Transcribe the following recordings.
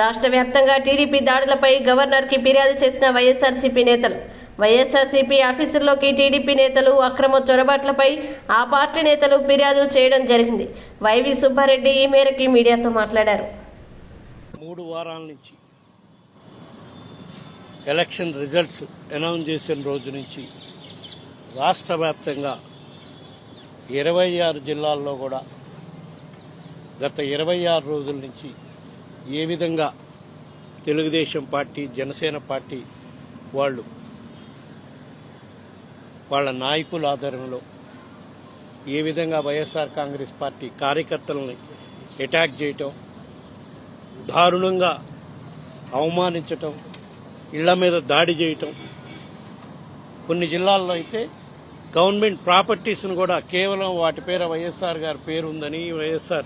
రాష్ట్ర వ్యాప్తంగా టీడీపీ దాడులపై గవర్నర్కి ఫిర్యాదు చేసిన వైఎస్ఆర్సీపీ నేతలు. వైఎస్ఆర్సీపీ ఆఫీసుల్లోకి టీడీపీ నేతలు అక్రమ చొరబాట్లపై ఆ పార్టీ నేతలు ఫిర్యాదు చేయడం జరిగింది. వైవి సుబ్బారెడ్డి ఈ మేరకి మీడియాతో మాట్లాడారు. మూడు వారాల నుంచి ఎలక్షన్ రిజల్ట్స్ అనౌన్స్ చేసిన రోజు నుంచి రాష్ట్ర వ్యాప్తంగా ఇరవై ఆరు జిల్లాల్లో కూడా గత ఇరవై ఆరు రోజుల నుంచి ఏ విధంగా తెలుగుదేశం పార్టీ జనసేన పార్టీ వాళ్ళు వాళ్ళ నాయకుల ఆధారంలో ఏ విధంగా వైఎస్ఆర్ కాంగ్రెస్ పార్టీ కార్యకర్తలని అటాక్ చేయటం దారుణంగా అవమానించటం ఇళ్ళ మీద దాడి చేయటం. కొన్ని జిల్లాల్లో అయితే గవర్నమెంట్ ప్రాపర్టీస్ను కూడా కేవలం వాటి పేర వైఎస్ఆర్ గారి పేరు ఉందని వైఎస్ఆర్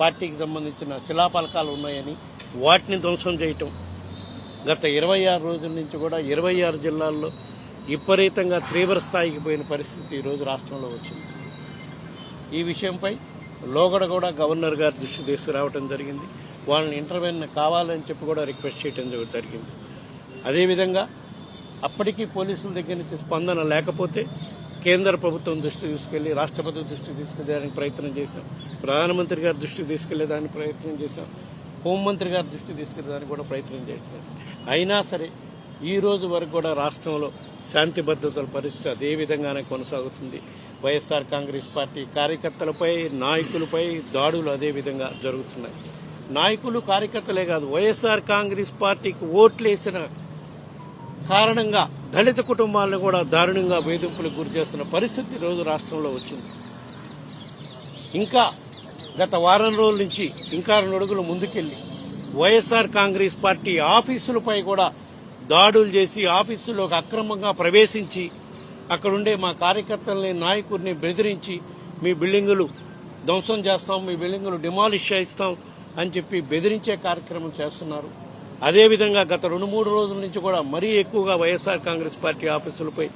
పార్టీకి సంబంధించిన శిలాపలకాలు ఉన్నాయని వాటిని ధ్వంసం చేయటం. గత ఇరవై ఆరు రోజుల నుంచి కూడా ఇరవై ఆరు జిల్లాల్లో విపరీతంగా తీవ్ర స్థాయికి పోయిన పరిస్థితి ఈరోజు రాష్ట్రంలో వచ్చింది. ఈ విషయంపై లోగడ కూడా గవర్నర్ గారి దృష్టి తీసుకురావడం జరిగింది. వాళ్ళని ఇంటర్వెన్ కావాలని చెప్పి కూడా రిక్వెస్ట్ చేయడం జరిగింది. అదేవిధంగా అప్పటికీ పోలీసుల దగ్గర నుంచి స్పందన లేకపోతే కేంద్ర ప్రభుత్వం దృష్టి తీసుకెళ్ళి రాష్ట్రపతి దృష్టికి తీసుకెళ్ళేదానికి ప్రయత్నం చేశాం. ప్రధానమంత్రి గారి దృష్టికి తీసుకెళ్ళేదానికి ప్రయత్నం చేశాం. హోంమంత్రి గారి దృష్టి తీసుకెళ్ళేదానికి కూడా ప్రయత్నం చేశాం. అయినా సరే ఈ రోజు వరకు కూడా రాష్ట్రంలో శాంతి భద్రతల పరిస్థితి అదే విధంగానే కొనసాగుతుంది. వైఎస్ఆర్ కాంగ్రెస్ పార్టీ కార్యకర్తలపై నాయకులపై దాడులు అదే విధంగా జరుగుతున్నాయి. నాయకులు కార్యకర్తలే కాదు వైఎస్ఆర్ కాంగ్రెస్ పార్టీకి ఓట్లేసిన కారణంగా దళిత కుటుంబాలను కూడా దారుణంగా వేధింపులకు గురి చేస్తున్న పరిస్థితి రోజు రాష్ట్రంలో వచ్చింది. ఇంకా గత వారం రోజుల నుంచి ఇంకా రెండు అడుగులు ముందుకెళ్ళి వైఎస్ఆర్ కాంగ్రెస్ పార్టీ ఆఫీసులపై కూడా దాడులు చేసి ఆఫీసులోకి అక్రమంగా ప్రవేశించి అక్కడుండే మా కార్యకర్తల్ని నాయకుడిని బెదిరించి మీ బిల్డింగులు ధ్వంసం చేస్తాం మీ బిల్డింగులు డిమాలిష్ చేయిస్తాం అని చెప్పి బెదిరించే కార్యక్రమం చేస్తున్నారు. అదేవిధంగా గత రెండు మూడు రోజుల నుంచి కూడా మరీ ఎక్కువగా వైఎస్ఆర్ కాంగ్రెస్ పార్టీ ఆఫీసులపై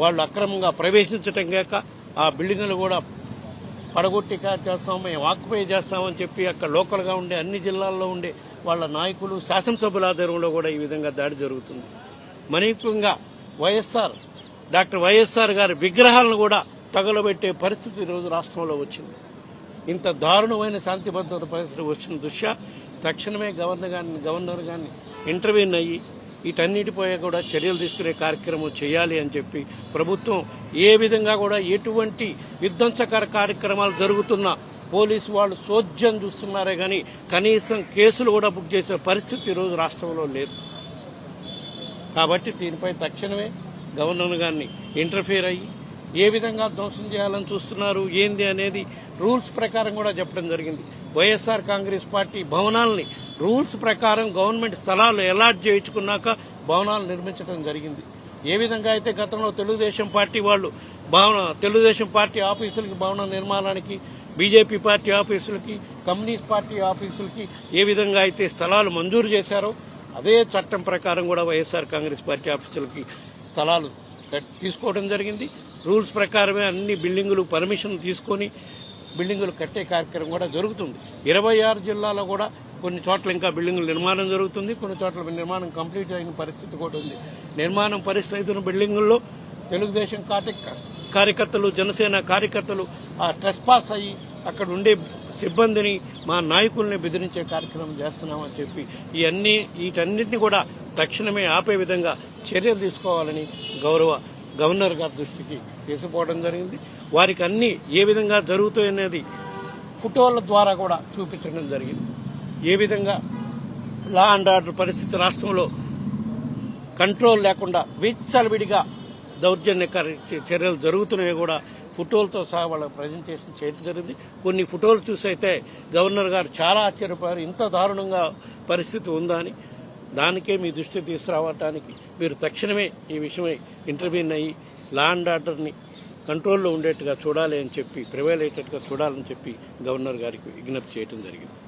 వాళ్ళు అక్రమంగా ప్రవేశించటం కాక ఆ బిల్డింగ్లు కూడా పడగొట్టి చేస్తాం మేము ఆక్యుపై చేస్తామని చెప్పి అక్కడ లోకల్గా ఉండే అన్ని జిల్లాల్లో ఉండే వాళ్ళ నాయకులు శాసనసభ్యుల ఆధ్వర్యంలో కూడా ఈ విధంగా దాడి జరుగుతుంది. మరీకంగా వైఎస్ఆర్ డాక్టర్ వైఎస్ఆర్ గారి విగ్రహాలను కూడా తగలబెట్టే పరిస్థితి ఈరోజు రాష్ట్రంలో వచ్చింది. ఇంత దారుణమైన శాంతి భద్రత పరిస్థితి వచ్చిన దృష్ట్యా తక్షణమే గవర్నర్ గారిని గవర్నర్ గారిని ఇంటర్వ్యూన్ అయ్యి వీటన్నిటిపై కూడా చర్యలు తీసుకునే కార్యక్రమం చేయాలి అని చెప్పి ప్రభుత్వం ఏ విధంగా కూడా ఎటువంటి విధ్వంసకర కార్యక్రమాలు జరుగుతున్నా పోలీసు వాళ్ళు సోద్యం చూస్తున్నారే కానీ కనీసం కేసులు కూడా బుక్ చేసే పరిస్థితి ఈరోజు రాష్ట్రంలో లేదు. కాబట్టి దీనిపై తక్షణమే గవర్నర్ గారిని ఇంటర్ఫీర్ అయ్యి ఏ విధంగా ధ్వంసం చేయాలని చూస్తున్నారు ఏంది అనేది రూల్స్ ప్రకారం కూడా చెప్పడం జరిగింది. వైఎస్ఆర్ కాంగ్రెస్ పార్టీ భవనాల్ని రూల్స్ ప్రకారం గవర్నమెంట్ స్థలాలు అలాట్ చేయించుకున్నాక భవనాలు నిర్మించడం జరిగింది. ఏ విధంగా అయితే గతంలో తెలుగుదేశం పార్టీ వాళ్ళు భవన తెలుగుదేశం పార్టీ ఆఫీసులకి భవన నిర్మాణానికి బీజేపీ పార్టీ ఆఫీసులకి కమ్యూనిస్ట్ పార్టీ ఆఫీసులకి ఏ విధంగా అయితే స్థలాలు మంజూరు చేశారో అదే చట్టం ప్రకారం కూడా వైఎస్ఆర్ కాంగ్రెస్ పార్టీ ఆఫీసులకి స్థలాలు తీసుకోవడం జరిగింది. రూల్స్ ప్రకారమే అన్ని బిల్డింగులు పర్మిషన్ తీసుకొని బిల్డింగులు కట్టే కార్యక్రమం కూడా జరుగుతుంది. ఇరవై ఆరు జిల్లాలో కూడా కొన్ని చోట్ల ఇంకా బిల్డింగుల నిర్మాణం జరుగుతుంది. కొన్ని చోట్ల నిర్మాణం కంప్లీట్ అయిన పరిస్థితి కూడా ఉంది. నిర్మాణం పరిస్థితి అయిన బిల్డింగుల్లో తెలుగుదేశం కార్య- కార్యకర్తలు జనసేన కార్యకర్తలు ఆ ట్రెస్పాస్ అయ్యి అక్కడ ఉండే సిబ్బందిని మా నాయకుల్ని బెదిరించే కార్యక్రమం చేస్తున్నామని చెప్పి ఇవన్నీ వీటన్నిటిని కూడా తక్షణమే ఆపే విధంగా చర్యలు తీసుకోవాలని గౌరవ గవర్నర్ గారి దృష్టికి తీసుకుపోవడం జరిగింది. వారికి అన్ని ఏ విధంగా జరుగుతాయనేది ఫోటోల ద్వారా కూడా చూపించడం జరిగింది. ఏ విధంగా లా అండ్ ఆర్డర్ పరిస్థితి రాష్ట్రంలో కంట్రోల్ లేకుండా విచ్చలవిడిగా దౌర్జన్య చర్యలు జరుగుతున్నాయి కూడా ఫోటోలతో సహా వాళ్ళ ప్రజెంటేషన్ చేయడం జరిగింది. కొన్ని ఫోటోలు చూసి అయితే గవర్నర్ గారు చాలా ఆశ్చర్యపోయారు. ఇంత దారుణంగా పరిస్థితి ఉందా అని దానికే మీ దృష్టి తీసుకురావటానికి మీరు తక్షణమే ఈ విషయమై ఇంటర్వ్యూన్ అయ్యి లా అండ్ ఆర్డర్ని కంట్రోల్లో ఉండేట్టుగా చూడాలి అని చెప్పి ప్రివైల్ అయ్యేటట్టుగా చూడాలని చెప్పి గవర్నర్ గారికి విజ్ఞప్తి చేయడం జరిగింది.